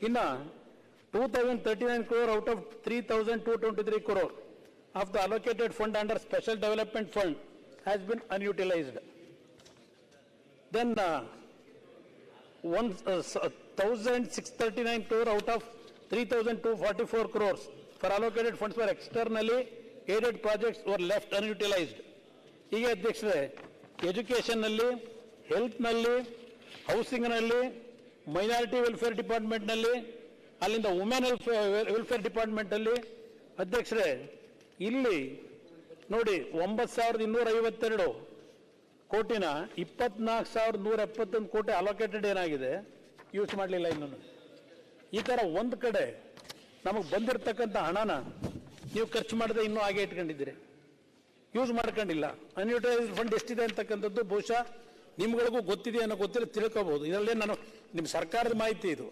ಇನ್ನು two thousand thirty nine crore out of three thousand two twenty three crore of the allocated fund under special development fund has been unutilised then one thousand six thirty nine crore out of three thousand two forty four crores for allocated funds for externally aided projects were left unutilised ಹೀಗೆ ಅಧ್ಯಕ್ಷರೇ ಎಜುಕೇಷನ್ನಲ್ಲಿ ಹೆಲ್ತ್ನಲ್ಲಿ ಹೌಸಿಂಗ್ನಲ್ಲಿ minority welfare ಡಿಪಾರ್ಟ್ಮೆಂಟ್ನಲ್ಲಿ ಅಲ್ಲಿಂದ women welfare ಡಿಪಾರ್ಟ್ಮೆಂಟಲ್ಲಿ ಅಧ್ಯಕ್ಷರೇ, ಇಲ್ಲಿ ನೋಡಿ ಒಂಬತ್ತು ಸಾವಿರದ ಇನ್ನೂರ ಐವತ್ತೆರಡು ಕೋಟಿನ ಇಪ್ಪತ್ನಾಲ್ಕು ಸಾವಿರದ ನೂರ ಎಪ್ಪತ್ತೊಂದು ಕೋಟಿ ಅಲೋಕೇಟೆಡ್ ಏನಾಗಿದೆ? ಯೂಸ್ ಮಾಡಲಿಲ್ಲ ಇನ್ನೂ ಈ ಥರ ಒಂದು ಕಡೆ ನಮಗೆ ಬಂದಿರತಕ್ಕಂಥ ಹಣನ ನೀವು ಖರ್ಚು ಮಾಡದೆ ಇನ್ನೂ ಹಾಗೆ ಇಟ್ಕೊಂಡಿದ್ದೀರಿ. ಯೂಸ್ ಮಾಡ್ಕೊಂಡಿಲ್ಲ. ಅನ್ಯೂಟಿಲೈಸ್ಡ್ ಫಂಡ್ ಎಷ್ಟಿದೆ ಅಂತಕ್ಕಂಥದ್ದು ಬಹುಶಃ ನಿಮ್ಗಳಿಗೂ ಗೊತ್ತಿದೆ ಅನ್ನೋ ಗೊತ್ತಿಲ್ಲ ತಿಳ್ಕೋಬಹುದು ಇದರಲ್ಲೇ ನಾನು ನಿಮ್ಮ ಸರ್ಕಾರದ ಮಾಹಿತಿ ಇದು.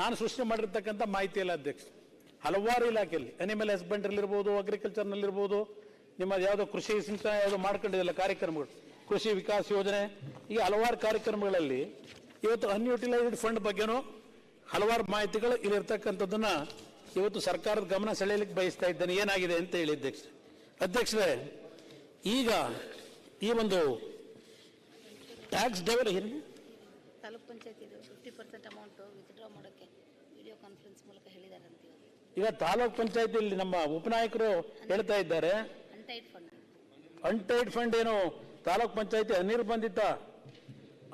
ನಾನು ಸೃಷ್ಟಿ ಮಾಡಿರ್ತಕ್ಕಂಥ ಮಾಹಿತಿ ಇಲ್ಲ ಅಧ್ಯಕ್ಷ. ಹಲವಾರು ಇಲಾಖೆಯಲ್ಲಿ ಅನಿಮಲ್ ಹಸ್ಬೆಂಡ್ರಲ್ಲಿರ್ಬೋದು ಅಗ್ರಿಕಲ್ಚರ್ನಲ್ಲಿರ್ಬೋದು ನಿಮ್ಮದು ಯಾವುದೋ ಕೃಷಿ ಸಿಂಚನ ಯಾವುದೋ ಮಾಡ್ಕೊಂಡಿದ್ದಲ್ಲ ಕಾರ್ಯಕ್ರಮಗಳು. ಕೃಷಿ ವಿಕಾಸ ಯೋಜನೆ ಈ ಹಲವಾರು ಕಾರ್ಯಕ್ರಮಗಳಲ್ಲಿ ಇವತ್ತು ಅನ್ಯೂಟಿಲೈಸ್ಡ್ ಫಂಡ್ ಬಗ್ಗೆನೂ ಹಲವಾರು ಮಾಹಿತಿಗಳು ಇಲ್ಲಿರ್ತಕ್ಕಂಥದ್ದನ್ನ ಇವತ್ತು ಸರ್ಕಾರದ ಗಮನ ಸೆಳೆಯಲಿಕ್ಕೆ ಬಯಸ್ತಾ ಇದ್ದೇನೆ. ಏನಾಗಿದೆ ಅಂತ ಹೇಳಿ ಅಧ್ಯಕ್ಷ. ಅಧ್ಯಕ್ಷರೇ, ಈಗ ಈ ಒಂದು ಟ್ಯಾಕ್ಸ್ ಡೈವರ್ ತಾಲೂಕ್ ಪಂಚಾಯತ್ ಇದು ಫಿಫ್ಟಿ ಪರ್ಸೆಂಟ್ ಅಮೌಂಟು ವಿತ್ಡ್ರಾ ಮಾಡೋಕ್ಕೆ ವಿಡಿಯೋ ಕಾನ್ಫರೆನ್ಸ್ ಮೂಲಕ ಹೇಳಿದ್ದಾರೆ ಅಂತ ಈಗ ತಾಲೂಕ್ ಪಂಚಾಯತಿಯಲ್ಲಿ ನಮ್ಮ ಉಪನಾಯಕರು ಹೇಳ್ತಾ ಇದ್ದಾರೆ. ಅನ್ಟೈಡ್ ಫಂಡ್ ಅನ್ಟೈಡ್ ಫಂಡ್ ಏನು? ತಾಲೂಕ್ ಪಂಚಾಯತಿ ಅನಿರ್ಬಂಧಿತ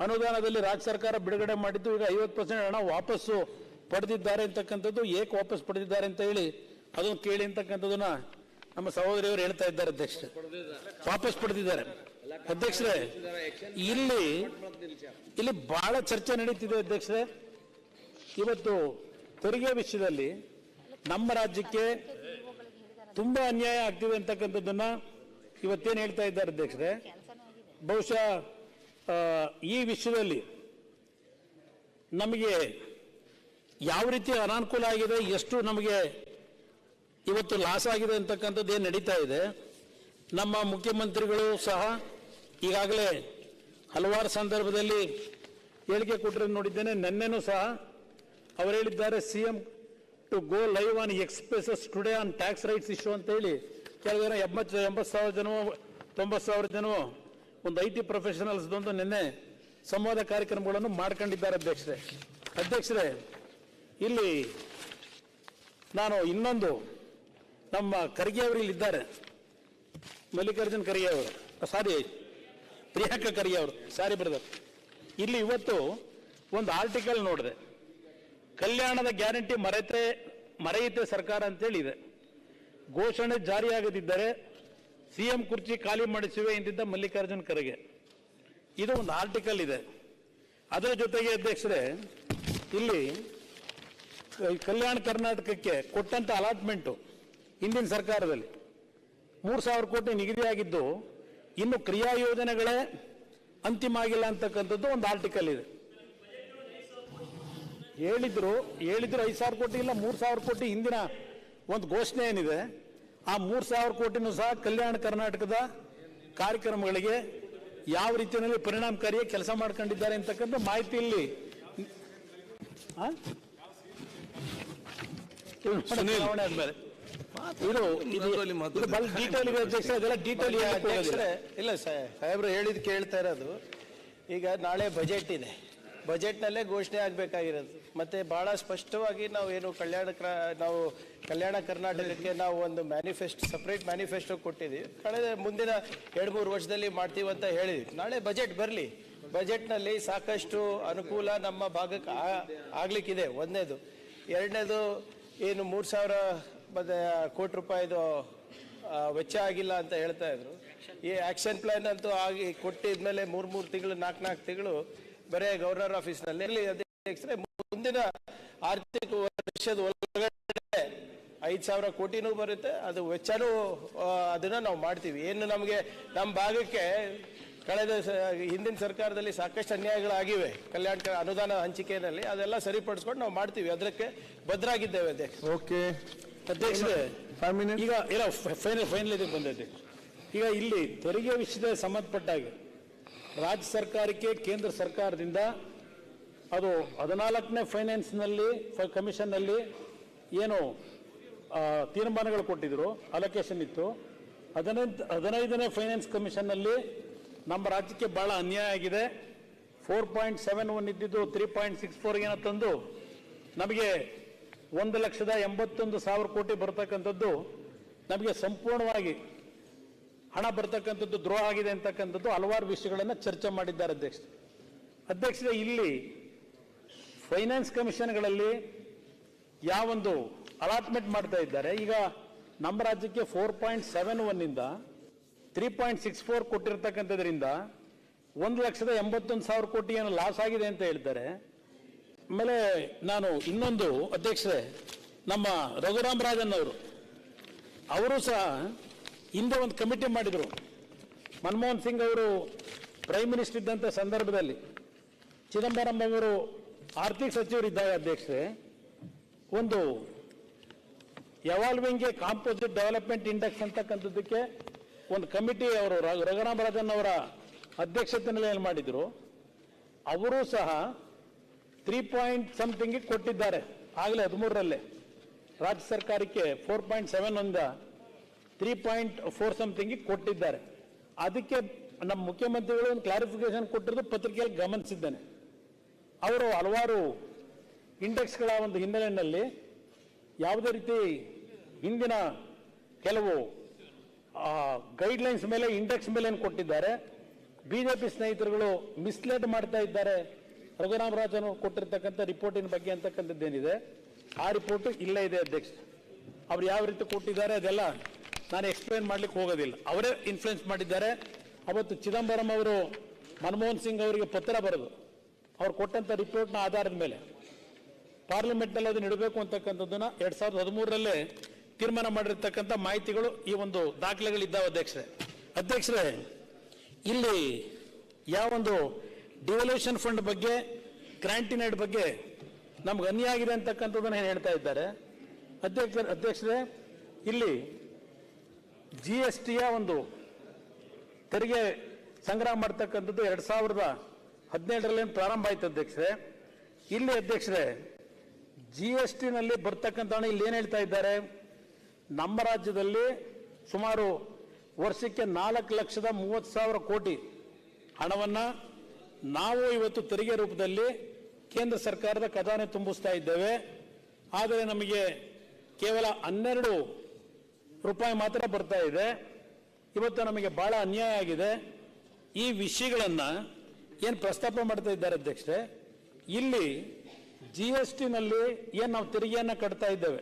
ಅನುದಾನದಲ್ಲಿ ರಾಜ್ಯ ಸರ್ಕಾರ ಬಿಡುಗಡೆ ಮಾಡಿದ್ದು ಈಗ ಐವತ್ತು ಪರ್ಸೆಂಟ್ ಹಣ ವಾಪಸ್ಸು ಪಡೆದಿದ್ದಾರೆ ಅಂತಕ್ಕಂಥದ್ದು ಏಕೆ ವಾಪಸ್ ಪಡೆದಿದ್ದಾರೆ ಅಂತ ಹೇಳಿ ಅದನ್ನು ಕೇಳಿ ಅಂತಕ್ಕಂಥದ್ದನ್ನ ನಮ್ಮ ಸಹೋದರಿಯವರು ಹೇಳ್ತಾ ಇದ್ದಾರೆ ಅಧ್ಯಕ್ಷ. ವಾಪಸ್ ಪಡೆದಿದ್ದಾರೆ. ಅಧ್ಯಕ್ಷರೇ, ಇಲ್ಲಿ ಇಲ್ಲಿ ಬಹಳ ಚರ್ಚೆ ನಡೀತಿದೆ ಅಧ್ಯಕ್ಷರೇ. ಇವತ್ತು ತೆರಿಗೆ ವಿಷಯದಲ್ಲಿ ನಮ್ಮ ರಾಜ್ಯಕ್ಕೆ ತುಂಬಾ ಅನ್ಯಾಯ ಆಗ್ತಿದೆ ಅಂತಕ್ಕಂಥದ್ದನ್ನ ಇವತ್ತೇನು ಹೇಳ್ತಾ ಇದ್ದಾರೆ ಅಧ್ಯಕ್ಷರೇ. ಬಹುಶಃ ಈ ವಿಷಯದಲ್ಲಿ ನಮಗೆ ಯಾವ ರೀತಿ ಅನಾನುಕೂಲ ಆಗಿದೆ, ಎಷ್ಟು ನಮಗೆ ಇವತ್ತು ಲಾಸ್ ಆಗಿದೆ ಅಂತಕ್ಕಂಥದ್ದು ಏನು ನಡೀತಾ ಇದೆ, ನಮ್ಮ ಮುಖ್ಯಮಂತ್ರಿಗಳು ಸಹ ಈಗಾಗಲೇ ಹಲವಾರು ಸಂದರ್ಭದಲ್ಲಿ ಹೇಳಿಕೆ ಕೊಟ್ಟರೆ ನೋಡಿದ್ದೇನೆ. ನಿನ್ನೆನೂ ಸಹ ಅವರು ಹೇಳಿದ್ದಾರೆ C M to go live on expresses today on tax rights issue ಅಂತ ಹೇಳಿ. ಕೆಲವು ಜನ, ಎಂಬತ್ತು ಎಂಬತ್ತು ಸಾವಿರ ಜನವೋ ತೊಂಬತ್ತು ಸಾವಿರ ಜನವೋ ಒಂದು ಐ ಟಿ ಪ್ರೊಫೆಷನಲ್ಸ್ದೊಂದು ನಿನ್ನೆ ಸಂವಾದ ಕಾರ್ಯಕ್ರಮಗಳನ್ನು ಮಾಡ್ಕೊಂಡಿದ್ದಾರೆ ಅಧ್ಯಕ್ಷರೇ. ಅಧ್ಯಕ್ಷರೇ, ಇಲ್ಲಿ ನಾನು ಇನ್ನೊಂದು ನಮ್ಮ ಖರ್ಗೆ ಅವರು ಇಲ್ಲಿದ್ದಾರೆ. ಮಲ್ಲಿಕಾರ್ಜುನ್ ಖರ್ಗೆ ಅವರು. ಸಾರಿ. ಪ್ರಿಯಾಂಕ ಖರ್ಗೆ ಅವರು, ಸಾರಿ ಬರ್ದ ಇಲ್ಲಿ ಇವತ್ತು ಒಂದು ಆರ್ಟಿಕಲ್ ನೋಡಿದೆ. ಕಲ್ಯಾಣದ ಗ್ಯಾರಂಟಿ ಮರೆತೆ, ಮರೆಯುತ್ತೆ ಸರ್ಕಾರ ಅಂತೇಳಿ ಇದೆ. ಘೋಷಣೆ ಜಾರಿಯಾಗದಿದ್ದರೆ ಸಿಎಂ ಕುರ್ಚಿ ಖಾಲಿ ಮಾಡಿಸುವೆ ಎಂದಿದ್ದ ಮಲ್ಲಿಕಾರ್ಜುನ್ ಖರ್ಗೆ. ಇದು ಒಂದು ಆರ್ಟಿಕಲ್ ಇದೆ. ಅದರ ಜೊತೆಗೆ ಅಧ್ಯಕ್ಷರೇ, ಇಲ್ಲಿ ಕಲ್ಯಾಣ ಕರ್ನಾಟಕಕ್ಕೆ ಕೊಟ್ಟಂತ ಅಲಾಟ್ಮೆಂಟು ಹಿಂದಿನ ಸರ್ಕಾರದಲ್ಲಿ. ಮೂರು ಸಾವಿರ ಕೋಟಿ ನಿಗದಿಯಾಗಿದ್ದು ಇನ್ನು ಕ್ರಿಯಾ ಯೋಜನೆಗಳೇ ಅಂತಿಮ ಆಗಿಲ್ಲ ಅಂತಕ್ಕಂಥದ್ದು ಒಂದು ಆರ್ಟಿಕಲ್ ಇದೆ. ಹೇಳಿದ್ರು ಹೇಳಿದ್ರು ಐದು ಸಾವಿರ ಕೋಟಿ ಇಲ್ಲ ಮೂರು ಸಾವಿರ ಕೋಟಿ ಹಿಂದಿನ ಒಂದು ಘೋಷಣೆ ಏನಿದೆ ಆ ಮೂರು ಸಾವಿರ ಕೋಟಿನೂ ಸಹ ಕಲ್ಯಾಣ ಕರ್ನಾಟಕದ ಕಾರ್ಯಕ್ರಮಗಳಿಗೆ ಯಾವ ರೀತಿಯಲ್ಲಿ ಪರಿಣಾಮಕಾರಿಯಾಗಿ ಕೆಲಸ ಮಾಡ್ಕೊಂಡಿದ್ದಾರೆ ಅಂತಕ್ಕಂಥ ಮಾಹಿತಿ ಇಲ್ಲಿ. ಚುನಾವಣೆ ಆದ್ಮೇಲೆ. ಇಲ್ಲ ಸಾಹೇಬ್ರು ಹೇಳಿದ್ ಕೇಳ್ತಾ ಇರೋದು ಈಗ ನಾಳೆ ಬಜೆಟ್ ಇದೆ. ಬಜೆಟ್ನಲ್ಲೇ ಘೋಷಣೆ ಆಗಬೇಕಾಗಿರೋದು. ಮತ್ತೆ ಬಹಳ ಸ್ಪಷ್ಟವಾಗಿ ನಾವು ಏನು ಕಲ್ಯಾಣ ನಾವು ಕಲ್ಯಾಣ ಕರ್ನಾಟಕಕ್ಕೆ ನಾವು ಒಂದು ಮ್ಯಾನಿಫೆಸ್ಟ್ ಸಪ್ರೇಟ್ ಮ್ಯಾನಿಫೆಸ್ಟೋ ಕೊಟ್ಟಿದ್ದೀವಿ ಕಳೆದ ಮುಂದಿನ ಎರಡು ಮೂರು ವರ್ಷದಲ್ಲಿ ಮಾಡ್ತೀವಿ ಅಂತ ಹೇಳಿದ್ವಿ. ನಾಳೆ ಬಜೆಟ್ ಬರಲಿ. ಬಜೆಟ್ನಲ್ಲಿ ಸಾಕಷ್ಟು ಅನುಕೂಲ ನಮ್ಮ ಭಾಗಕ್ಕೆ ಆಗ್ಲಿಕ್ಕಿದೆ. ಒಂದನೇದು. ಎರಡನೇದು ಏನು ಮೂರು ಸಾವಿರ ಮತ್ತೆ ಕೋಟಿ ರೂಪಾಯಿದು ವೆಚ್ಚ ಆಗಿಲ್ಲ ಅಂತ ಹೇಳ್ತಾ ಇದ್ರು. ಈ ಆಕ್ಷನ್ ಪ್ಲಾನ್ ಅಂತೂ ಆಗಿ ಕೊಟ್ಟಿದ್ಮೇಲೆ ಮೂರ್, ಮೂರು ತಿಂಗಳು ನಾಲ್ಕು ನಾಲ್ಕು ತಿಂಗಳು ಬರೇ ಗವರ್ನರ್ ಆಫೀಸ್ನಲ್ಲಿ. ಅಧ್ಯಕ್ಷರೇ, ಮುಂದಿನ ಆರ್ಥಿಕ ವರ್ಷದ ಒಳಗಡೆ ಐದು ಸಾವಿರ ಕೋಟಿನೂ ಬರುತ್ತೆ. ಅದು ವೆಚ್ಚನೂ ಅದನ್ನ ನಾವು ಮಾಡ್ತೀವಿ. ಏನು ನಮಗೆ ನಮ್ಮ ಭಾಗಕ್ಕೆ ಕಳೆದ ಹಿಂದಿನ ಸರ್ಕಾರದಲ್ಲಿ ಸಾಕಷ್ಟು ಅನ್ಯಾಯಗಳಾಗಿವೆ. ಕಲ್ಯಾಣ ಅನುದಾನ ಹಂಚಿಕೆಯಲ್ಲಿ ಅದೆಲ್ಲ ಸರಿಪಡಿಸ್ಕೊಂಡು ನಾವು ಮಾಡ್ತೀವಿ. ಅದಕ್ಕೆ ಭದ್ರಾಗಿದ್ದೇವೆ ಅದೇ ಓಕೆ. ಅಧ್ಯಕ್ಷರೇ ಫೈವ್ ಮಿನಿಟ್ ಈಗ ಇಲ್ಲ ಫೈನಲ್ ಫೈನಲ್ ಇದಕ್ಕೆ ಬಂದೈತೆ ಈಗ ಇಲ್ಲಿ ತೆರಿಗೆ ವಿಷಯದ ಸಂಬಂಧಪಟ್ಟಾಗ ರಾಜ್ಯ ಸರ್ಕಾರಕ್ಕೆ ಕೇಂದ್ರ ಸರ್ಕಾರದಿಂದ ಅದು ಹದಿನಾಲ್ಕನೇ ಫೈನಾನ್ಸ್ನಲ್ಲಿ ಕಮಿಷನ್ನಲ್ಲಿ ಏನು ತೀರ್ಮಾನಗಳು ಕೊಟ್ಟಿದ್ರು ಅಲೋಕೇಶನ್ ಇತ್ತು. ಹದಿನೈದು ಹದಿನೈದನೇ ಫೈನಾನ್ಸ್ ಕಮಿಷನ್ನಲ್ಲಿ ನಮ್ಮ ರಾಜ್ಯಕ್ಕೆ ಭಾಳ ಅನ್ಯಾಯ ಆಗಿದೆ. ಫೋರ್ ಪಾಯಿಂಟ್ ಸೆವೆನ್ ಒನ್ ಇದ್ದಿದ್ದು ತ್ರೀ ಪಾಯಿಂಟ್ ಸಿಕ್ಸ್ ಫೋರ್ಗೇನ ತಂದು ನಮಗೆ ಒಂದು ಲಕ್ಷದ ಎಂಬತ್ತೊಂದು ಸಾವಿರ ಕೋಟಿ ಬರ್ತಕ್ಕಂಥದ್ದು ನಮಗೆ ಸಂಪೂರ್ಣವಾಗಿ ಹಣ ಬರ್ತಕ್ಕಂಥದ್ದು, ದ್ರೋಹ ಆಗಿದೆ ಅಂತಕ್ಕಂಥದ್ದು ಹಲವಾರು ವಿಷಯಗಳನ್ನು ಚರ್ಚೆ ಮಾಡಿದ್ದಾರೆ ಅಧ್ಯಕ್ಷ. ಅಧ್ಯಕ್ಷರೇ, ಇಲ್ಲಿ ಫೈನಾನ್ಸ್ ಕಮಿಷನ್ಗಳಲ್ಲಿ ಯಾವೊಂದು ಅಲಾಟ್ಮೆಂಟ್ ಮಾಡ್ತಾ ಇದ್ದಾರೆ. ಈಗ ನಮ್ಮ ರಾಜ್ಯಕ್ಕೆ ಫೋರ್ ಪಾಯಿಂಟ್ ಸೆವೆನ್ ಒನ್ನಿಂದ ತ್ರೀ ಪಾಯಿಂಟ್ ಸಿಕ್ಸ್ ಫೋರ್ ಕೊಟ್ಟಿರ್ತಕ್ಕಂಥದ್ರಿಂದ ಒಂದು ಲಕ್ಷದ ಎಂಬತ್ತೊಂದು ಸಾವಿರ ಕೋಟಿ ಏನು ಲಾಸ್ ಆಗಿದೆ ಅಂತ ಹೇಳ್ತಾರೆ. ಆಮೇಲೆ ನಾನು ಇನ್ನೊಂದು ಅಧ್ಯಕ್ಷರೇ, ನಮ್ಮ ರಘುರಾಮ್ ರಾಜನ್ ಅವರು. ಅವರು ಸಹ ಹಿಂದೆ ಒಂದು ಕಮಿಟಿ ಮಾಡಿದರು. ಮನಮೋಹನ್ ಸಿಂಗ್ ಅವರು ಪ್ರೈಮ್ ಮಿನಿಸ್ಟರ್ ಇದ್ದಂಥ ಸಂದರ್ಭದಲ್ಲಿ. ಚಿದಂಬರಂ ಅವರು ಆರ್ಥಿಕ ಸಚಿವರಿದ್ದಾಗ ಅಧ್ಯಕ್ಷರೇ, ಒಂದು evolving a composite development index ಅಂತಕ್ಕಂಥದ್ದಕ್ಕೆ ಒಂದು ಕಮಿಟಿ ಅವರು ರಘುರಾಮ್ ರಾಜನ್ ಅವರ ಅಧ್ಯಕ್ಷತೆಯಲ್ಲಿ ಏನು ಮಾಡಿದರು. ಅವರು ಸಹ ತ್ರೀ ಪಾಯಿಂಟ್ ಸಮಥಿಂಗ್ ಕೊಟ್ಟಿದ್ದಾರೆ. ಆಗಲೇ ಹದಿಮೂರರಲ್ಲೇ. ರಾಜ್ಯ ಸರ್ಕಾರಕ್ಕೆ ಫೋರ್ ಪಾಯಿಂಟ್ ಸೆವೆನ್ ಒಂದ ತ್ರೀ ಪಾಯಿಂಟ್ ಫೋರ್ ಸಮಥಿಂಗ್ ಕೊಟ್ಟಿದ್ದಾರೆ. ಅದಕ್ಕೆ ನಮ್ಮ ಮುಖ್ಯಮಂತ್ರಿಗಳು ಒಂದು ಕ್ಲಾರಿಫಿಕೇಶನ್ ಕೊಟ್ಟಿರೋದು ಪತ್ರಿಕೆಯಲ್ಲಿ ಗಮನಿಸಿದ್ದೇನೆ. ಅವರು ಹಲವಾರು ಇಂಡೆಕ್ಸ್ಗಳ ಒಂದು ಹಿನ್ನೆಲೆಯಲ್ಲಿ ಯಾವುದೇ ರೀತಿ ಹಿಂದಿನ ಕೆಲವು ಗೈಡ್ಲೈನ್ಸ್ ಮೇಲೆ ಇಂಡೆಕ್ಸ್ ಮೇಲೆ ಕೊಟ್ಟಿದ್ದಾರೆ. ಬಿಜೆಪಿ ಸ್ನೇಹಿತರುಗಳು ಮಿಸ್ಲೇಡ್ ಮಾಡ್ತಾ ಇದ್ದಾರೆ. ರಘುರಾಮ್ ರಾಜನ್ ಅವರು ಕೊಟ್ಟಿರ್ತಕ್ಕಂಥ ರಿಪೋರ್ಟಿನ ಬಗ್ಗೆ ಅಂತಕ್ಕಂಥದ್ದೇನಿದೆ, ಆ ರಿಪೋರ್ಟು ಇಲ್ಲೇ ಇದೆ ಅಧ್ಯಕ್ಷ. ಅವ್ರು ಯಾವ ರೀತಿ ಕೊಟ್ಟಿದ್ದಾರೆ ಅದೆಲ್ಲ ನಾನು ಎಕ್ಸ್ಪ್ಲೈನ್ ಮಾಡ್ಲಿಕ್ಕೆ ಹೋಗೋದಿಲ್ಲ. ಅವರೇ ಇನ್ಫ್ಲುಯೆನ್ಸ್ ಮಾಡಿದ್ದಾರೆ. ಅವತ್ತು ಚಿದಂಬರಂ ಅವರು ಮನಮೋಹನ್ ಸಿಂಗ್ ಅವರಿಗೆ ಪತ್ರ ಬರೆದು, ಅವ್ರು ಕೊಟ್ಟಂಥ ರಿಪೋರ್ಟ್ನ ಆಧಾರದ ಮೇಲೆ ಪಾರ್ಲಿಮೆಂಟ್ನಲ್ಲಿ ಅದನ್ನು ಇಡಬೇಕು ಅಂತಕ್ಕಂಥದ್ದನ್ನ ಎರಡ್ ಸಾವಿರದ ಹದಿಮೂರರಲ್ಲೇ ತೀರ್ಮಾನ ಮಾಡಿರ್ತಕ್ಕಂಥ ಮಾಹಿತಿಗಳು ಈ ಒಂದು ದಾಖಲೆಗಳಿದ್ದಾವೆ ಅಧ್ಯಕ್ಷರೇ. ಅಧ್ಯಕ್ಷರೇ, ಇಲ್ಲಿ ಯಾವೊಂದು ಡಿವಲ್ಯೂಷನ್ ಫಂಡ್ ಬಗ್ಗೆ ಕ್ರಾಂಟಿನೈಡ್ ಬಗ್ಗೆ ನಮ್ಗೆ ಅನ್ಯ ಆಗಿದೆ ಅಂತಕ್ಕಂಥದ್ದನ್ನ ಏನು ಹೇಳ್ತಾ ಇದ್ದಾರೆ? ಅಧ್ಯಕ್ಷ, ಅಧ್ಯಕ್ಷರೇ, ಇಲ್ಲಿ ಜಿ ಎಸ್ ಟಿಯ ಒಂದು ತೆರಿಗೆ ಸಂಗ್ರಹ ಮಾಡ್ತಕ್ಕಂಥದ್ದು ಎರಡು ಸಾವಿರದ ಹದಿನೇಳರಲ್ಲಿ ಪ್ರಾರಂಭ ಆಯ್ತು ಅಧ್ಯಕ್ಷರೇ? ಇಲ್ಲಿ ಅಧ್ಯಕ್ಷರೇ ಜಿ ಎಸ್ ಟಿನಲ್ಲಿ ಬರ್ತಕ್ಕಂಥ ಹಣ ಇಲ್ಲಿ ಏನು ಹೇಳ್ತಾ ಇದ್ದಾರೆ? ನಮ್ಮ ರಾಜ್ಯದಲ್ಲಿ ಸುಮಾರು ವರ್ಷಕ್ಕೆ ನಾಲ್ಕು ಲಕ್ಷದ ಮೂವತ್ತು ಸಾವಿರ ಕೋಟಿ ಹಣವನ್ನು ನಾವು ಇವತ್ತು ತೆರಿಗೆ ರೂಪದಲ್ಲಿ ಕೇಂದ್ರ ಸರ್ಕಾರದ ಖಜಾನೆ ತುಂಬಿಸ್ತಾ ಇದ್ದೇವೆ. ಆದರೆ ನಮಗೆ ಕೇವಲ ಹನ್ನೆರಡು ರೂಪಾಯಿ ಮಾತ್ರ ಬರ್ತಾ ಇದೆ. ಇವತ್ತು ನಮಗೆ ಬಹಳ ಅನ್ಯಾಯ ಆಗಿದೆ. ಈ ವಿಷಯಗಳನ್ನು ಏನು ಪ್ರಸ್ತಾಪ ಮಾಡ್ತಾ ಇದ್ದಾರೆ ಅಧ್ಯಕ್ಷರೇ, ಇಲ್ಲಿ ಜಿ ಎಸ್ ಟಿನಲ್ಲಿ ಏನು ನಾವು ತೆರಿಗೆಯನ್ನು ಕಟ್ತಾ ಇದ್ದೇವೆ.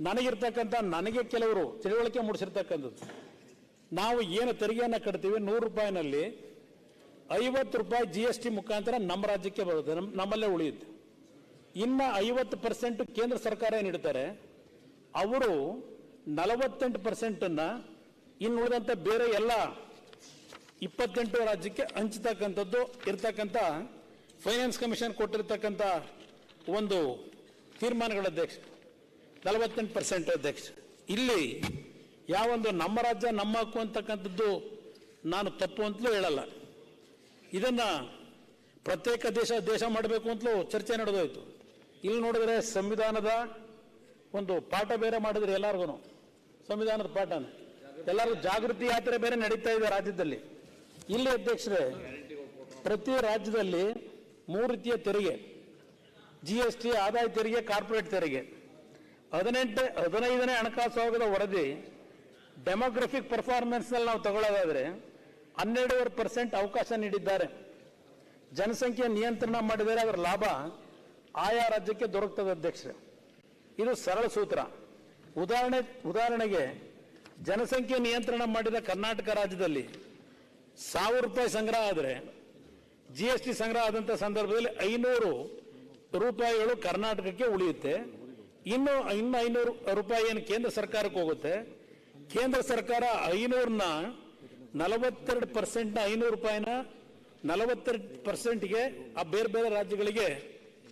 ನನಗಿರ್ತಕ್ಕಂಥ, ನನಗೆ ಕೆಲವರು ತಿಳುವಳಿಕೆ ಮೂಡಿಸಿರ್ತಕ್ಕಂಥದ್ದು. ನಾವು ಏನು ತೆರಿಗೆಯನ್ನು ಕಟ್ತೀವಿ ನೂರು ರೂಪಾಯಿನಲ್ಲಿ ಐವತ್ತು ರೂಪಾಯಿ ಜಿ ಎಸ್ ಟಿ ಮುಖಾಂತರ ನಮ್ಮ ರಾಜ್ಯಕ್ಕೆ ಬರುತ್ತೆ ನಮ್ಮ ನಮ್ಮಲ್ಲೇ ಉಳಿಯುತ್ತೆ. ಇನ್ನು ಐವತ್ತು ಪರ್ಸೆಂಟ್ ಕೇಂದ್ರ ಸರ್ಕಾರ ಏನು ಇಡ್ತಾರೆ? ಅವರು ನಲವತ್ತೆಂಟು ಪರ್ಸೆಂಟನ್ನು ಇನ್ನು ಉಳಿದಂಥ ಬೇರೆ ಎಲ್ಲ ಇಪ್ಪತ್ತೆಂಟು ರಾಜ್ಯಕ್ಕೆ ಹಂಚತಕ್ಕಂಥದ್ದು ಇರ್ತಕ್ಕಂಥ ಫೈನಾನ್ಸ್ ಕಮಿಷನ್ ಕೊಟ್ಟಿರ್ತಕ್ಕಂಥ ಒಂದು ತೀರ್ಮಾನಗಳ ಅಧ್ಯಕ್ಷ, ನಲವತ್ತೆಂಟು ಪರ್ಸೆಂಟ್ ಅಧ್ಯಕ್ಷ. ಇಲ್ಲಿ ಯಾವೊಂದು ನಮ್ಮ ರಾಜ್ಯ ನಮ್ಮ ಹಕ್ಕು ಅಂತಕ್ಕಂಥದ್ದು ನಾನು ತಪ್ಪು ಅಂತಲೂ ಹೇಳಲ್ಲ. ಇದನ್ನ ಪ್ರತ್ಯೇಕ ದೇಶ ದೇಶ ಮಾಡಬೇಕು ಅಂತಲೂ ಚರ್ಚೆ ನಡೆದೋಯ್ತು. ಇಲ್ಲಿ ನೋಡಿದರೆ ಸಂವಿಧಾನದ ಒಂದು ಪಾಠ ಬೇರೆ ಮಾಡಿದ್ರೆ ಎಲ್ಲರಿಗೂ ಸಂವಿಧಾನದ ಪಾಠ ಎಲ್ಲರಿಗೂ ಜಾಗೃತಿ ಯಾತ್ರೆ ಬೇರೆ ನಡೀತಾ ಇದೆ ರಾಜ್ಯದಲ್ಲಿ. ಇಲ್ಲಿ ಅಧ್ಯಕ್ಷರೇ, ಪ್ರತಿ ರಾಜ್ಯದಲ್ಲಿ ಮೂರು ರೀತಿಯ ತೆರಿಗೆ. ಜಿ ಎಸ್ ಟಿ ಆದಾಯ ತೆರಿಗೆ, ಕಾರ್ಪೊರೇಟ್ ತೆರಿಗೆ. ಹದಿನೆಂಟು, ಹದಿನೈದನೇ ಹಣಕಾಸು ಆಯೋಗದ ವರದಿ ಡೆಮೋಗ್ರಫಿಕ್ ಪರ್ಫಾರ್ಮೆನ್ಸ್ನಲ್ಲಿ ನಾವು ತಗೊಳ್ಳೋದಾದ್ರೆ ಹನ್ನೆರಡೂವರೆ ಪರ್ಸೆಂಟ್ ಅವಕಾಶ ನೀಡಿದ್ದಾರೆ. ಜನಸಂಖ್ಯೆ ನಿಯಂತ್ರಣ ಮಾಡಿದರೆ ಅದರ ಲಾಭ ಆಯಾ ರಾಜ್ಯಕ್ಕೆ ದೊರಕ್ತದೆ ಅಧ್ಯಕ್ಷರೇ. ಇದು ಸರಳ ಸೂತ್ರ. ಉದಾಹರಣೆ, ಉದಾಹರಣೆಗೆ ಜನಸಂಖ್ಯೆ ನಿಯಂತ್ರಣ ಮಾಡಿದ ಕರ್ನಾಟಕ ರಾಜ್ಯದಲ್ಲಿ ಸಾವಿರ ರೂಪಾಯಿ ಸಂಗ್ರಹ ಆದರೆ ಜಿ ಎಸ್ ಟಿ ಸಂಗ್ರಹ ಆದಂಥ ಸಂದರ್ಭದಲ್ಲಿ ಐನೂರು ರೂಪಾಯಿಗಳು ಕರ್ನಾಟಕಕ್ಕೆ ಉಳಿಯುತ್ತೆ. ಇನ್ನು ಇನ್ನು ಐನೂರು ರೂಪಾಯಿ ಏನು ಕೇಂದ್ರ ಸರ್ಕಾರಕ್ಕೆ ಹೋಗುತ್ತೆ. ಕೇಂದ್ರ ಸರ್ಕಾರ ಐನೂರನ್ನ ನಲವತ್ತೆರಡು ಪರ್ಸೆಂಟ್ನ ಐನೂರು ರೂಪಾಯಿನ ನಲವತ್ತೆರಡು ಪರ್ಸೆಂಟ್ಗೆ ಆ ಬೇರೆ ಬೇರೆ ರಾಜ್ಯಗಳಿಗೆ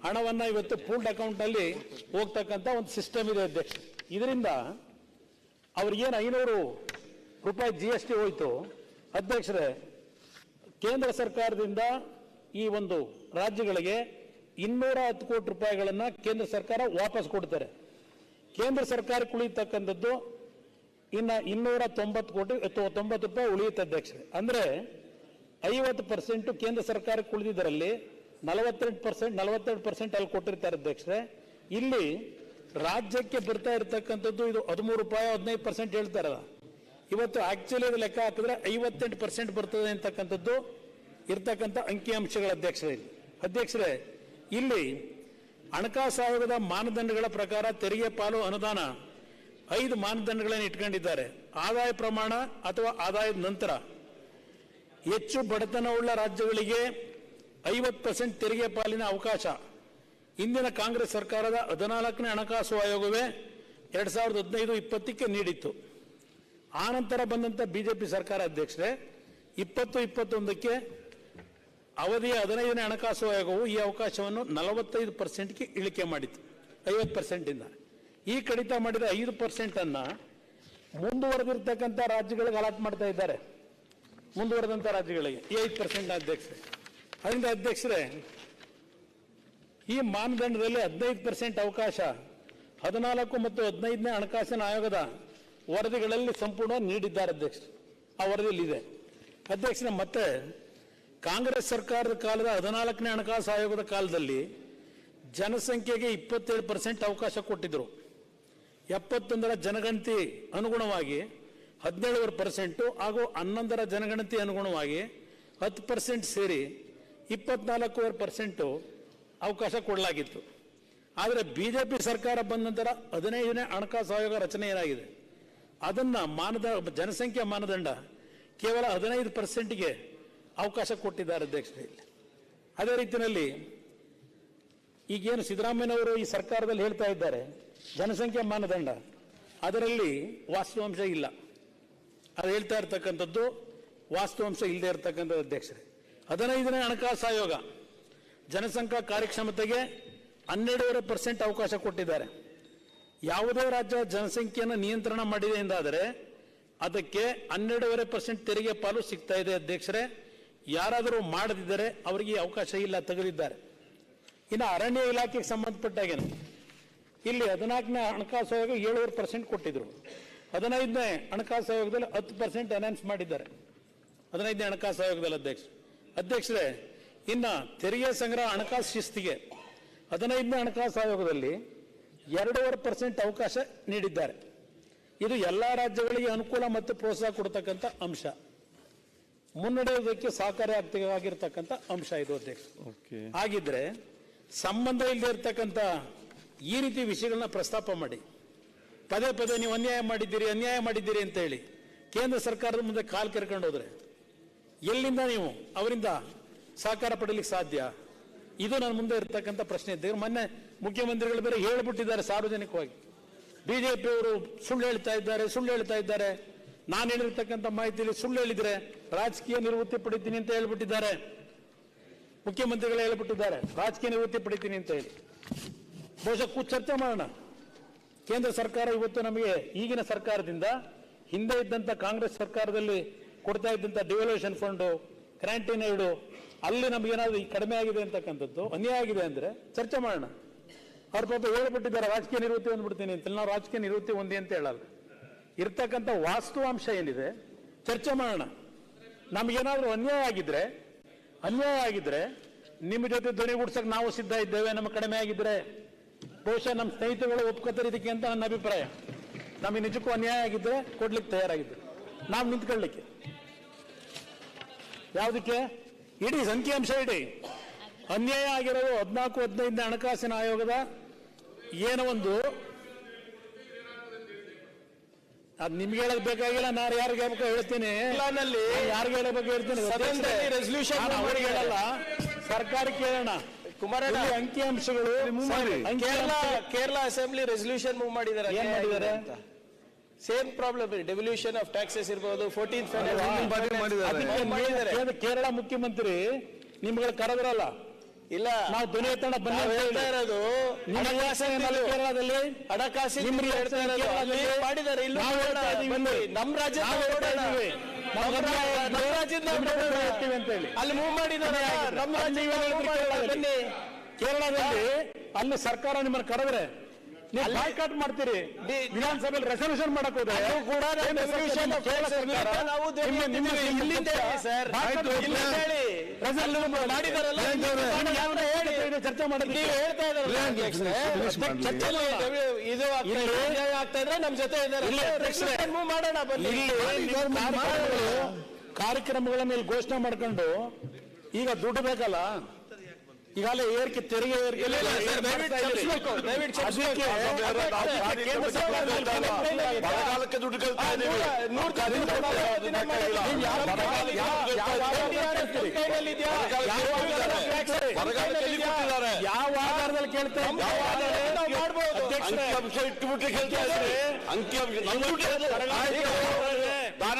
ಹಣವನ್ನು ಇವತ್ತು ಪೂಲ್ಡ್ ಅಕೌಂಟ್ನಲ್ಲಿ ಹೋಗ್ತಕ್ಕಂಥ ಒಂದು ಸಿಸ್ಟಮ್ ಇದೆ ಅಧ್ಯಕ್ಷ. ಇದರಿಂದ ಅವ್ರಿಗೇನು ಐನೂರು ರೂಪಾಯಿ ಜಿ ಎಸ್ ಟಿ ಹೋಯಿತು. ಅಧ್ಯಕ್ಷರೇ, ಕೇಂದ್ರ ಸರ್ಕಾರದಿಂದ ಈ ಒಂದು ರಾಜ್ಯಗಳಿಗೆ ಇನ್ನೂರ ಹತ್ತು ಕೋಟಿ ರೂಪಾಯಿಗಳನ್ನು ಕೇಂದ್ರ ಸರ್ಕಾರ ವಾಪಸ್ ಕೊಡ್ತಾರೆ. ಕೇಂದ್ರ ಸರ್ಕಾರ ಉಳಿತಕ್ಕಂಥದ್ದು ಇನ್ನ ಇನ್ನೂರ ತೊಂಬತ್ತು ಕೋಟಿ ತೊಂಬತ್ತು ರೂಪಾಯಿ ಉಳಿಯುತ್ತೆ ಅಧ್ಯಕ್ಷರೇ. ಅಂದರೆ ಐವತ್ತು ಪರ್ಸೆಂಟು ಕೇಂದ್ರ ಸರ್ಕಾರಕ್ಕೆ ಉಳಿದಿದ್ದರಲ್ಲಿ ನಲವತ್ತೆಂಟು ಪರ್ಸೆಂಟ್ ನಲವತ್ತೆರಡು ಪರ್ಸೆಂಟ್ ಅಲ್ಲಿ ಕೊಟ್ಟಿರ್ತಾರೆ ಅಧ್ಯಕ್ಷರೇ. ಇಲ್ಲಿ ರಾಜ್ಯಕ್ಕೆ ಬರ್ತಾ ಇರತಕ್ಕಂಥದ್ದು ಇದು ಹದಿಮೂರು ರೂಪಾಯಿ, ಹದಿನೈದು ಪರ್ಸೆಂಟ್ ಹೇಳ್ತಾರಲ್ಲ. ಇವತ್ತು ಆಕ್ಚುಲಿ ಅದು ಲೆಕ್ಕ ಹಾಕಿದ್ರೆ ಐವತ್ತೆಂಟು ಪರ್ಸೆಂಟ್ ಬರ್ತದೆ ಅಂತಕ್ಕಂಥದ್ದು ಇರ್ತಕ್ಕಂಥ ಅಂಕಿಅಂಶಗಳ ಅಧ್ಯಕ್ಷರೇ ಇಲ್ಲಿ. ಅಧ್ಯಕ್ಷರೇ, ಇಲ್ಲಿ ಹಣಕಾಸು ಆಯೋಗದ ಮಾನದಂಡಗಳ ಪ್ರಕಾರ ತೆರಿಗೆ ಪಾಲು ಅನುದಾನ ಐದು ಮಾನದಂಡಗಳನ್ನು ಇಟ್ಕೊಂಡಿದ್ದಾರೆ. ಆದಾಯ ಪ್ರಮಾಣ ಅಥವಾ ಆದಾಯದ ನಂತರ ಹೆಚ್ಚು ಬಡತನವುಳ್ಳ ರಾಜ್ಯಗಳಿಗೆ ಐವತ್ತು ಪರ್ಸೆಂಟ್ ತೆರಿಗೆ ಪಾಲಿನ ಅವಕಾಶ. ಇಂದಿನ ಕಾಂಗ್ರೆಸ್ ಸರ್ಕಾರದ ಹದಿನಾಲ್ಕನೇ ಹಣಕಾಸು ಆಯೋಗವೇ ಎರಡ್ ಸಾವಿರದ ಹದಿನೈದು ಇಪ್ಪತ್ತಕ್ಕೆ ನೀಡಿತ್ತು. ಆನಂತರ ಬಂದಂತ ಬಿಜೆಪಿ ಸರ್ಕಾರ ಅಧ್ಯಕ್ಷರೇ, ಇಪ್ಪತ್ತು ಇಪ್ಪತ್ತೊಂದಕ್ಕೆ ಅವಧಿಯ ಹದಿನೈದನೇ ಹಣಕಾಸು ಆಯೋಗವು ಈ ಅವಕಾಶವನ್ನು ನಲವತ್ತೈದು ಪರ್ಸೆಂಟ್ಗೆ ಇಳಿಕೆ ಮಾಡಿತ್ತು. ಐವತ್ತು ಪರ್ಸೆಂಟಿಂದ ಈ ಕಡಿತ ಮಾಡಿದ ಐದು ಪರ್ಸೆಂಟನ್ನು ಮುಂದುವರೆದಿರ್ತಕ್ಕಂಥ ರಾಜ್ಯಗಳಿಗೆ ಅಲಾಟ್ ಮಾಡ್ತಾ ಇದ್ದಾರೆ. ಮುಂದುವರೆದಂಥ ರಾಜ್ಯಗಳಿಗೆ. ಈ ಐದು ಪರ್ಸೆಂಟ್ ಅಧ್ಯಕ್ಷರೇ. ಅದರಿಂದ ಅಧ್ಯಕ್ಷರೇ, ಈ ಮಾನದಂಡದಲ್ಲಿ ಹದಿನೈದು ಪರ್ಸೆಂಟ್ ಅವಕಾಶ, ಹದಿನಾಲ್ಕು ಮತ್ತು ಹದಿನೈದನೇ ಹಣಕಾಸಿನ ಆಯೋಗದ ವರದಿಗಳಲ್ಲಿ ಸಂಪೂರ್ಣ ನೀಡಿದ್ದಾರೆ ಅಧ್ಯಕ್ಷರು. ಆ ವರದಿಯಲ್ಲಿ ಇದೆ. ಅಧ್ಯಕ್ಷರೇ, ಮತ್ತೆ ಕಾಂಗ್ರೆಸ್ ಸರ್ಕಾರದ ಕಾಲದ ಹದಿನಾಲ್ಕನೇ ಹಣಕಾಸು ಆಯೋಗದ ಕಾಲದಲ್ಲಿ ಜನಸಂಖ್ಯೆಗೆ ಇಪ್ಪತ್ತೇಳು ಪರ್ಸೆಂಟ್ ಅವಕಾಶ ಕೊಟ್ಟಿದ್ರು. ಎಪ್ಪತ್ತೊಂದರ ಜನಗಣತಿ ಅನುಗುಣವಾಗಿ ಹದಿನೇಳುವರೆ ಪರ್ಸೆಂಟು ಹಾಗೂ ಹನ್ನೊಂದರ ಜನಗಣತಿ ಅನುಗುಣವಾಗಿ ಹತ್ತು ಪರ್ಸೆಂಟ್ ಸೇರಿ ಇಪ್ಪತ್ನಾಲ್ಕೂವರೆ ಪರ್ಸೆಂಟು ಅವಕಾಶ ಕೊಡಲಾಗಿತ್ತು. ಆದರೆ ಬಿ ಜೆ ಪಿ ಸರ್ಕಾರ ಬಂದ ನಂತರ ಹದಿನೈದನೇ ಹಣಕಾಸು ಆಯೋಗ ರಚನೆ ಏನಾಗಿದೆ? ಅದನ್ನು ಮಾನದ, ಜನಸಂಖ್ಯಾ ಮಾನದಂಡ ಕೇವಲ ಹದಿನೈದು ಪರ್ಸೆಂಟ್ಗೆ ಅವಕಾಶ ಕೊಟ್ಟಿದ್ದಾರೆ ಅಧ್ಯಕ್ಷರೇ ಇಲ್ಲಿ. ಅದೇ ರೀತಿಯಲ್ಲಿ ಈಗೇನು ಸಿದ್ದರಾಮಯ್ಯನವರು ಈ ಸರ್ಕಾರದಲ್ಲಿ ಹೇಳ್ತಾ ಇದ್ದಾರೆ ಜನಸಂಖ್ಯಾ ಮಾನದಂಡ. ಅದರಲ್ಲಿ ವಾಸ್ತವಾಂಶ ಇಲ್ಲ. ಅದು ಹೇಳ್ತಾ ಇರ್ತಕ್ಕಂಥದ್ದು ವಾಸ್ತವಾಂಶ ಇಲ್ಲದೆ ಇರತಕ್ಕಂಥ ಅಧ್ಯಕ್ಷರೇ. ಹದಿನೈದನೇ ಹಣಕಾಸು ಆಯೋಗ ಜನಸಂಖ್ಯಾ ಕಾರ್ಯಕ್ಷಮತೆಗೆ ಹನ್ನೆರಡೂವರೆ ಪರ್ಸೆಂಟ್ ಅವಕಾಶ ಕೊಟ್ಟಿದ್ದಾರೆ. ಯಾವುದೇ ರಾಜ್ಯ ಜನಸಂಖ್ಯೆಯನ್ನು ನಿಯಂತ್ರಣ ಮಾಡಿದೆ ಎಂದಾದರೆ ಅದಕ್ಕೆ ಹನ್ನೆರಡೂವರೆ ಪರ್ಸೆಂಟ್ ತೆರಿಗೆ ಪಾಲು ಸಿಗ್ತಾ ಇದೆ ಅಧ್ಯಕ್ಷರೇ. ಯಾರಾದರೂ ಮಾಡದಿದ್ದರೆ ಅವರಿಗೆ ಅವಕಾಶ ಇಲ್ಲ ತೆಗೆದಿದ್ದಾರೆ. ಇನ್ನು ಅರಣ್ಯ ಇಲಾಖೆಗೆ ಸಂಬಂಧಪಟ್ಟಾಗೇನು? ಇಲ್ಲಿ ಹದಿನಾಲ್ಕನೇ ಹಣಕಾಸು ಆಯೋಗ ಏಳುವರೆ ಪರ್ಸೆಂಟ್ ಕೊಟ್ಟಿದ್ರು. ಹದಿನೈದನೇ ಹಣಕಾಸು ಆಯೋಗದಲ್ಲಿ ಹತ್ತು ಪರ್ಸೆಂಟ್ ಅನೌನ್ಸ್ ಮಾಡಿದ್ದಾರೆ. ಹದಿನೈದನೇ ಹಣಕಾಸು ಆಯೋಗದಲ್ಲಿ ಅಧ್ಯಕ್ಷ. ಅಧ್ಯಕ್ಷರೇ ಇನ್ನು ತೆರಿಗೆ ಸಂಗ್ರಹ ಹಣಕಾಸು ಶಿಸ್ತಿಗೆ ಹದಿನೈದನೇ ಹಣಕಾಸು ಆಯೋಗದಲ್ಲಿ ಎರಡೂವರೆ ಪರ್ಸೆಂಟ್ ಅವಕಾಶ ನೀಡಿದ್ದಾರೆ. ಇದು ಎಲ್ಲ ರಾಜ್ಯಗಳಿಗೆ ಅನುಕೂಲ ಮತ್ತು ಪ್ರೋತ್ಸಾಹ ಕೊಡ್ತಕ್ಕಂಥ ಅಂಶ. ಮುನ್ನಡೆಯುವುದಕ್ಕೆ ಸಹಕಾರಿ ಆಗಿರ್ತಕ್ಕಂಥ ಅಂಶ ಇದು ಅಧ್ಯಕ್ಷ. ಓಕೆ ಆಗಿದ್ರೆ ಸಂಬಂಧ ಇಲ್ಲದೆ ಇರ್ತಕ್ಕಂಥ ಈ ರೀತಿ ವಿಷಯಗಳನ್ನ ಪ್ರಸ್ತಾಪ ಮಾಡಿ. ಪದೇ ಪದೇ ನೀವು ಅನ್ಯಾಯ ಮಾಡಿದ್ದೀರಿ ಅನ್ಯಾಯ ಮಾಡಿದ್ದೀರಿ ಅಂತ ಹೇಳಿ ಕೇಂದ್ರ ಸರ್ಕಾರದ ಮುಂದೆ ಕಾಲು ಕೆರ್ಕೊಂಡು ಹೋದ್ರೆ ಎಲ್ಲಿಂದ ನೀವು? ಅವರಿಂದ ಸಹಕಾರ ಪಡೀಲಿಕ್ಕೆ ಸಾಧ್ಯ? ಇದು ನನ್ನ ಮುಂದೆ ಇರ್ತಕ್ಕಂಥ ಪ್ರಶ್ನೆ. ಇದ್ದೆ ಮೊನ್ನೆ ಮುಖ್ಯಮಂತ್ರಿಗಳು ಬೇರೆ ಹೇಳ್ಬಿಟ್ಟಿದ್ದಾರೆ ಸಾರ್ವಜನಿಕವಾಗಿ. ಬಿ ಜೆ ಪಿಯವರು ಸುಳ್ಳು ಹೇಳ್ತಾ ಇದ್ದಾರೆ, ಸುಳ್ಳು ಹೇಳ್ತಾ ಇದ್ದಾರೆ. ನಾನು ಹೇಳಿರ್ತಕ್ಕಂಥ ಮಾಹಿತಿಯಲ್ಲಿ ಸುಳ್ಳು ಹೇಳಿದ್ರೆ ರಾಜಕೀಯ ನಿವೃತ್ತಿ ಪಡಿತೀನಿ ಅಂತ ಹೇಳ್ಬಿಟ್ಟಿದ್ದಾರೆ. ಮುಖ್ಯಮಂತ್ರಿಗಳು ಹೇಳ್ಬಿಟ್ಟಿದ್ದಾರೆ, ರಾಜಕೀಯ ನಿವೃತ್ತಿ ಪಡಿತೀನಿ ಅಂತ ಹೇಳಿ. ಬಹುಶಃ ಚರ್ಚೆ ಮಾಡೋಣ. ಕೇಂದ್ರ ಸರ್ಕಾರ ಇವತ್ತು ನಮಗೆ ಈಗಿನ ಸರ್ಕಾರದಿಂದ ಹಿಂದೆ ಇದ್ದಂಥ ಕಾಂಗ್ರೆಸ್ ಸರ್ಕಾರದಲ್ಲಿ ಕೊಡ್ತಾ ಇದ್ದಂಥ ಡಿವಲ್ಯೂಷನ್ ಫಂಡು ಕ್ಯಾಂಟೀನ್ ಏಡು ಅಲ್ಲಿ ನಮಗೇನಾದರೂ ಕಡಿಮೆ ಆಗಿದೆ ಅಂತಕ್ಕಂಥದ್ದು, ಅನ್ಯಾಯ ಆಗಿದೆ ಅಂದರೆ ಚರ್ಚೆ ಮಾಡೋಣ. ಅವ್ರ ಪಾಪ ಹೇಳ್ಬಿಟ್ಟಿದ್ದಾರೆ, ರಾಜಕೀಯ ನಿವೃತ್ತಿ ಹೊಂದ್ಬಿಡ್ತೀನಿ ಅಂತ. ನಾವು ರಾಜಕೀಯ ನಿವೃತ್ತಿ ಒಂದೇ ಅಂತ ಹೇಳಲ್ಲ. ಇರ್ತಕ್ಕಂಥ ವಾಸ್ತವಾಂಶ ಏನಿದೆ, ಚರ್ಚೆ ಮಾಡೋಣ. ನಮಗೇನಾದರೂ ಅನ್ಯಾಯ ಆಗಿದ್ರೆ ಅನ್ಯಾಯ ಆಗಿದ್ರೆ ನಿಮ್ಮ ಜೊತೆ ಧ್ವನಿ ಗುಡ್ಸಕ್ ನಾವು ಸಿದ್ಧ ಇದ್ದೇವೆ, ನಮ್ಮ ಕಡಿಮೆ ಆಗಿದ್ರೆ. ಬಹುಶಃ ನಮ್ಮ ಸ್ನೇಹಿತರುಗಳು ಒಪ್ಕೋತಾರೆ ಇದಕ್ಕೆ ಅಂತ ನನ್ನ ಅಭಿಪ್ರಾಯ. ನಮಗೆ ನಿಜಕ್ಕೂ ಅನ್ಯಾಯ ಆಗಿದ್ರೆ ಕೊಡ್ಲಿಕ್ಕೆ ತಯಾರಾಗಿದ್ದೆ. ನಾವು ನಿಂತ್ಕೊಳ್ಳಿಕ್ಕೆ. ಯಾವುದಕ್ಕೆ? ಇಡೀ ಸಂಖ್ಯಾಂಶ ಇಡಿ. ಅನ್ಯಾಯ ಆಗಿರೋದು ಹದಿನಾಲ್ಕು ಹದಿನೈದನೇ ಹಣಕಾಸಿನ ಆಯೋಗದ ಏನೋ ಒಂದು. ಅದ್ ನಿಮ್ಗೆ ಹೇಳಕ್ ಬೇಕಾಗಿಲ್ಲ ನಾನು ಯಾರಿಗೆ ಹೇಳ್ಬೇಕು ಹೇಳ್ತೀನಿ. ಯಾರಿಗೆ ಹೇಳಬೇಕು ಹೇಳ್ತೀನಿ ರೆಸಲ್ಯೂಷನ್ ಹೇಳಲ್ಲ. ಸರ್ಕಾರಕ್ಕೆ ಹೇಳೋಣ ಕುಮಾರಣ್ಣ ಅಂಕಿಅಂಶಗಳು ಅಂಶಗಳು Kerala Kerala assembly resolution move ಮಾಡಿದ್ದಾರೆ ಏನ್ ಮಾಡಿದ್ದಾರೆ? Same problem devolution of taxes ಇರ್ಬೋದು ಫೋರ್ಟೀನ್ ಮಾಡಿದ್ದಾರೆ. ಕೇರಳ ಮುಖ್ಯಮಂತ್ರಿ ನಿಮ್ಗಳು ಕರೆದ್ರಲ್ಲ? ಇಲ್ಲ. ನಾವು ಧ್ವನಿ ಎತ್ತೋಣ ಅಂತ ಹೇಳ್ತಾ ಇರೋದು ಕೇರಳದಲ್ಲಿ? ಕೇರಳದಲ್ಲಿ? ಮಾಡಿದ್ದಾರೆ ಇಲ್ಲಿ. ನಮ್ಮ ರಾಜ್ಯ ಅಲ್ಲಿ ಮೂವ್ ಬನ್ನಿ. ಕೇರಳದಲ್ಲಿ ಅಲ್ಲಿ ಸರ್ಕಾರ ನಿಮ್ಮನ್ನು ಕರೆದ್ರೆ ನೀವು ಬಾಯ್ಕಾಟ್ ಮಾಡ್ತೀರಿ. ವಿಧಾನಸಭೆಯಲ್ಲಿ ರೆಸಲ್ಯೂಷನ್ ಮಾಡಕ್ ಹೋದ್ರೆ ಕೂಡ ಮಾಡಿದಾರಲ್ಲ, ಚರ್ಚೆ ಮಾಡೋದಕ್ಕೆ ಹೇಳ್ತಾ ಇದ್ದಾರೆ ಆಗ್ತಾ ಇದ್ರೆ ನಮ್ಮ ಜೊತೆ ಮಾಡೋಣ ಕಾರ್ಯಕ್ರಮಗಳು ಘೋಷಣೆ ಮಾಡ್ಕೊಂಡು ಈಗ ದುಡ್ಡು ಬೇಕಲ್ಲ? ಈಗಾಗಲೇ ಏರಿಕೆ ತೆರಿಗೆ ಯಾವ ಆಧಾರದಲ್ಲಿ ಕೇಳ್ತಾ ಅಂಕಿಅಂಶ ಇಟ್ಟುಬಿಟ್ಟು ಕೇಳ್ತಾ ಇದ್ದೀರಿ. ಅಂಕಿಅಂಶ ದಾನ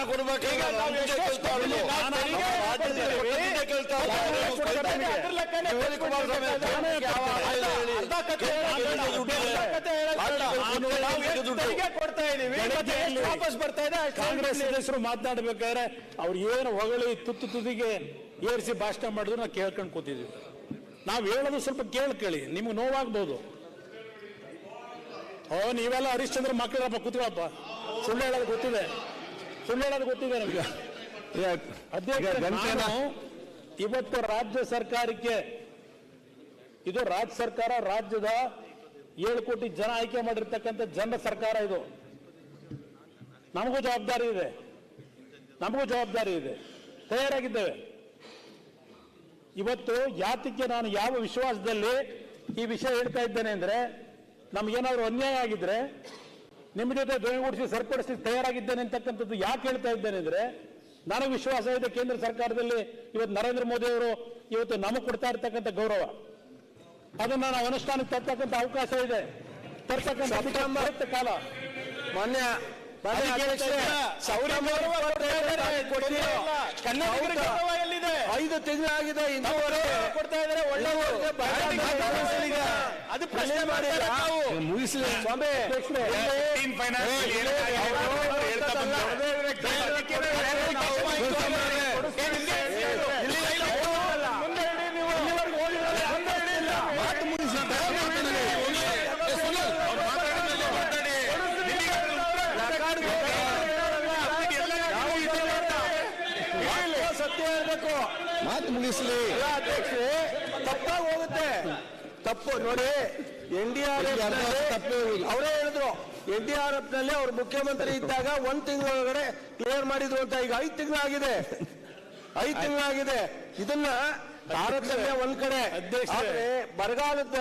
ವಾಪಸ್ ಬರ್ತಾ ಇದೆ? ಕಾಂಗ್ರೆಸ್ ಸದಸ್ಯರು ಮಾತನಾಡಬೇಕಾದ್ರೆ ಅವ್ರು ಏನು ಹೊಗಳಿ ತುತ್ತು ತುದಿಗೆ ಏರಿಸಿ ಭಾಷಣ ಮಾಡಿದ್ರು ನಾವು ಕೇಳ್ಕೊಂಡು ಕೂತಿದ್ವಿ. ನಾವು ಹೇಳೋದು ಸ್ವಲ್ಪ ಕೇಳ್ಕೊಳ್ಳಿ ನಿಮ್ಗೆ ನೋವಾಗ್ಬೋದು. ಓ ನೀವೆಲ್ಲ ಹರಿಶ್ಚಂದ್ರ ಮಕ್ಕಳಪ್ಪ ಕೂತ್ಕೊಳಪ್ಪ. ಸುಳ್ಳು ಹೇಳೋದು ಗೊತ್ತಿದೆ. ಸುಳ್ಳು ಹೇಳೋದು ಗೊತ್ತಿದೆ ನನಗೆ ಅಧ್ಯಕ್ಷ ಇವತ್ತು ರಾಜ್ಯ ಸರ್ಕಾರಕ್ಕೆ ಇದು ರಾಜ್ಯ ಸರ್ಕಾರ ರಾಜ್ಯದ ಏಳು ಕೋಟಿ ಜನ ಆಯ್ಕೆ ಮಾಡಿರ್ತಕ್ಕಂಥ ಜನರ ಸರ್ಕಾರ ಇದು. ನಮಗೂ ಜವಾಬ್ದಾರಿ ಇದೆ. ನಮಗೂ ಜವಾಬ್ದಾರಿ ಇದೆ. ತಯಾರಾಗಿದ್ದೇವೆ. ಇವತ್ತು ಯಾತಕ್ಕೆ ನಾನು ಯಾವ ವಿಶ್ವಾಸದಲ್ಲಿ ಈ ವಿಷಯ ಹೇಳ್ತಾ ಇದ್ದೇನೆ ಅಂದ್ರೆ ನಮಗೇನಾದರೂ ಅನ್ಯಾಯ ಆಗಿದ್ರೆ ನಿಮ್ಮ ಜೊತೆ ಧ್ವನಿಗೂಡಿಸಿ ಸರಿಪಡಿಸಿ ತಯಾರಾಗಿದ್ದೇನೆ ಅಂತಕ್ಕಂಥದ್ದು ಯಾಕೆ ಹೇಳ್ತಾ ಇದ್ದೇನೆ ಅಂದ್ರೆ ನನಗೆ ವಿಶ್ವಾಸ ಇದೆ ಕೇಂದ್ರ ಸರ್ಕಾರದಲ್ಲಿ ಇವತ್ತು ನರೇಂದ್ರ ಮೋದಿ ಅವರು ಇವತ್ತು ನಮಗೆ ಕೊಡ್ತಾ ಇರ್ತಕ್ಕಂಥ ಗೌರವ. ಅದನ್ನು ನಾವು ಅನುಷ್ಠಾನಕ್ಕೆ ತರ್ತಕ್ಕಂಥ ಅವಕಾಶ ಇದೆ. ತರ್ತಕ್ಕಂಥ ಕಾಲ ಮಾನ್ಯ ಐದು ತಿಂಗಳಾಗಿದೆ ಆಗಿದೆ ಕೊಡ್ತಾ ಇದ್ದಾರೆ. ಒಳ್ಳೆ. ಅದು ಪ್ರಶ್ನೆ ಮಾಡಿಲ್ಲ ಮುಗಿಸ್ಲಿ ಸ್ವಾಮಿ. ಅಧ್ಯಕ್ಷರೇ, ಸತ್ಯ ಹೇಳ್ಬೇಕು. ಮಾತು ಮುಗಿಸ್ಲಿ. ಅಧ್ಯಕ್ಷ ತಪ್ಪಾಗಿ ಹೋಗುತ್ತೆ. ತಪ್ಪು ನೋಡಿ ಎನ್ ಡಿ ಆರ್ ಎಫ್. ಅವರೇ ಹೇಳಿದ್ರು. ಎನ್ ಡಿ ಆರ್ ಎಫ್ನಲ್ಲಿ ಅವ್ರು ಮುಖ್ಯಮಂತ್ರಿ ಇದ್ದಾಗ ಒಂದ್ ತಿಂಗಳೊಳಗಡೆ ಕ್ಲಿಯರ್ ಮಾಡಿದ್ರು ಅಂತ ಈಗ ಐದ್ ತಿಂಗಳಾಗಿದೆ. ಐದ್ ತಿಂಗಳಾಗಿದೆ. ಇದನ್ನ ತಾರತಮ್ಯ ಒಂದ್ ಕಡೆ. ಆದ್ರೆ ಬರಗಾಲದ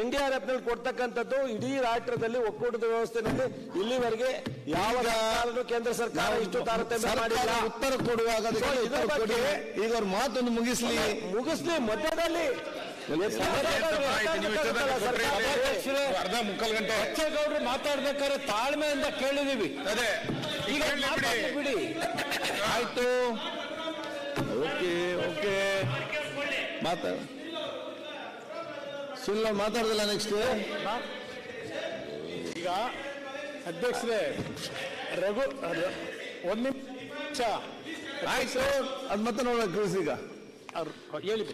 ಎನ್ ಡಿ ಆರ್ ಎಫ್ನಲ್ಲಿ ಕೊಡ್ತಕ್ಕಂಥದ್ದು ಇಡೀ ರಾಷ್ಟ್ರದಲ್ಲಿ ಒಕ್ಕೂಟದ ವ್ಯವಸ್ಥೆನಲ್ಲಿ ಇಲ್ಲಿವರೆಗೆ ಯಾವ ಕೇಂದ್ರ ಸರ್ಕಾರ ಇಷ್ಟು ತಾರತಮ್ಯ ಮಾಡಿಲ್ಲ. ಉತ್ತರ ಕೊಡುವಾಗ ಈಗ ಅವ್ರ ಮಾತನ್ನು ಮುಗಿಸ್ಲಿ. ಮುಗಿಸ್ಲಿ ಮಧ್ಯದಲ್ಲಿ. ಅರ್ಧ ಮುಕ್ಕಾಲು ಗಂಟೆ. ಬಚ್ಚೇಗೌಡರು ಮಾತಾಡ್ಬೇಕಾದ್ರೆ ತಾಳ್ಮೆಯಿಂದ ಕೇಳಿದೀವಿ. ಅದೇ ಈಗ ಬಿಡಿ. ಆಯ್ತು. Okay okay. ಮಾತಾಡ ಸುಳ್ಳ ಮಾತಾಡ್ದಲ್ಲ ನೆಕ್ಸ್ಟ್ ಈಗ ಅಧ್ಯಕ್ಷರೇ ರಘು ಒಂದು ನಿಮಿಷ. ಆಯ್ತು ಅದು ಮತ್ತೆ ನೋಡೋಣ ಈಗ. ಅವ್ರು ಹೇಳಿ